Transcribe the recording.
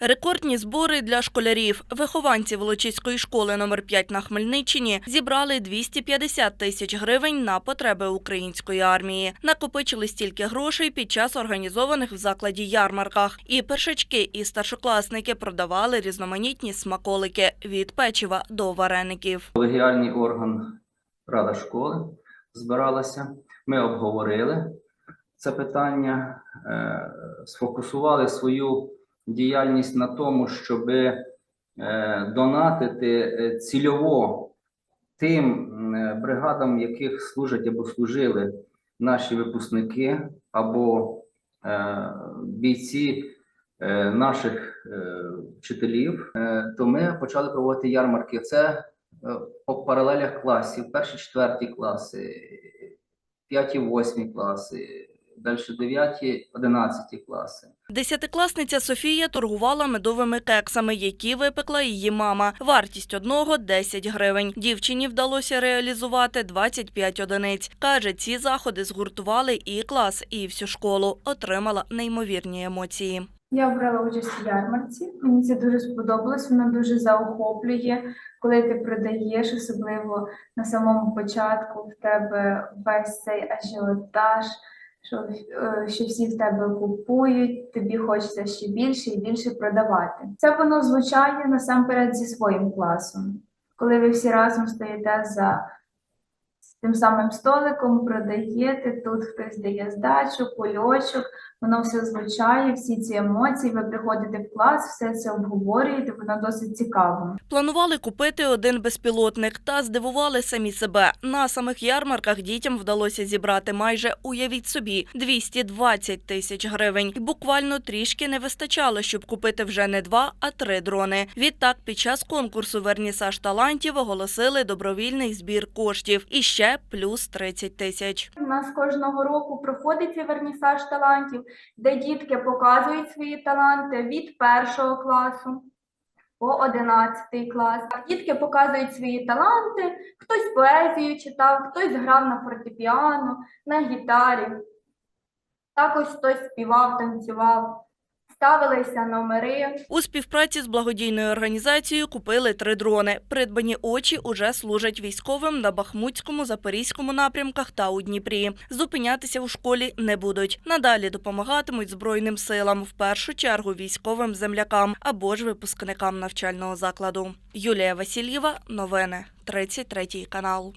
Рекордні збори для школярів. Вихованці Волочиської школи номер 5 на Хмельниччині зібрали 250 тисяч гривень на потреби української армії. Накопичили стільки грошей під час організованих в закладі ярмарках. І першачки, і старшокласники продавали різноманітні смаколики від печива до вареників. колегіальний орган Рада школи збиралася. Ми обговорили це питання, е, сфокусували свою діяльність на тому, щоб донатити е, цільово тим е, бригадам, яких служать або служили наші випускники або е, бійці е, наших е, вчителів, Е, то ми почали проводити ярмарки. Це е, по паралелях класів, перші, четверті класи, п'яті, восьмі класи, далі дев'яті, одинадцяті класи. Десятикласниця Софія торгувала медовими кексами, які випекла її мама. Вартість одного – 10 гривень. Дівчині вдалося реалізувати 25 одиниць. Каже, ці заходи згуртували і клас, і всю школу. Отримала неймовірні емоції. Я брала участь у ярмарці. Мені це дуже сподобалось. Воно дуже заохоплює, коли ти продаєш, особливо на самому початку в тебе весь цей ажіотаж, що, е, що всі в тебе купують, тобі хочеться ще більше і більше продавати. Це воно звучання насамперед зі своїм класом, коли ви всі разом стоїте за тим самим столиком, продаєте, тут хтось дає здачу, кульочок, воно все звучає, всі ці емоції, ви приходите в клас, все це обговорюєте, воно досить цікаво. Планували купити один безпілотник та здивували самі себе. На самих ярмарках дітям вдалося зібрати майже, уявіть собі, 220 тисяч гривень. І буквально трішки не вистачало, щоб купити вже не два, а три дрони. Відтак, під час конкурсу «Вернісаж талантів» оголосили добровільний збір коштів. І ще плюс 30 тисяч. У нас кожного року проходить вернісаж талантів, де дітки показують свої таланти від першого класу по одинадцятий клас. Дітки показують свої таланти, хтось поезію читав, хтось грав на фортепіано, на гітарі. Також хтось співав, танцював, ставилися номери. У співпраці з благодійною організацією купили три дрони. Придбані очі уже служать військовим на Бахмутському, Запорізькому напрямках та у Дніпрі. Зупинятися у школі не будуть. Надалі допомагатимуть Збройним силам, в першу чергу військовим землякам або ж випускникам навчального закладу. Юлія Васильєва, новини, 33 канал.